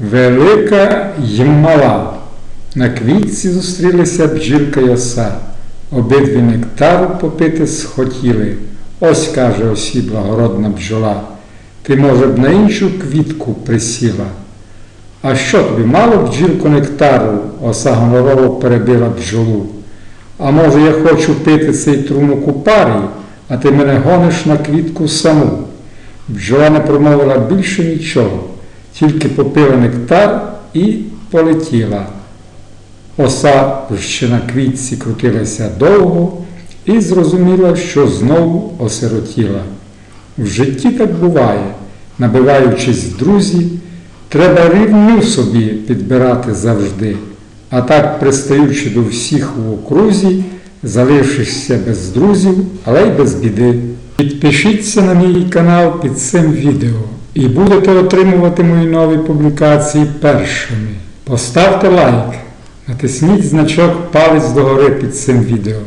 Велика й мала. На квітці зустрілися бджілка й оса. Обидві нектару попити схотіли. Ось каже осі благородна бджола. Ти, може б, на іншу квітку присіла. А що тобі мало бджілку нектару? Оса гонорово перебила бджолу. А може, я хочу пити цей трунок у парі, а ти мене гониш на квітку саму. Бджола не промовила більше нічого, тільки попила нектар і полетіла. Оса ще на квітці крутилася довго і зрозуміла, що знову осиротіла. В житті так буває, набиваючись в друзі, треба рівню собі підбирати завжди, а так, пристаючи до всіх у окрузі, залишишся без друзів, але й без біди. Підпишіться на мій канал під цим відео і будете отримувати мої нові публікації першими. Поставте лайк, натисніть значок палець догори під цим відео.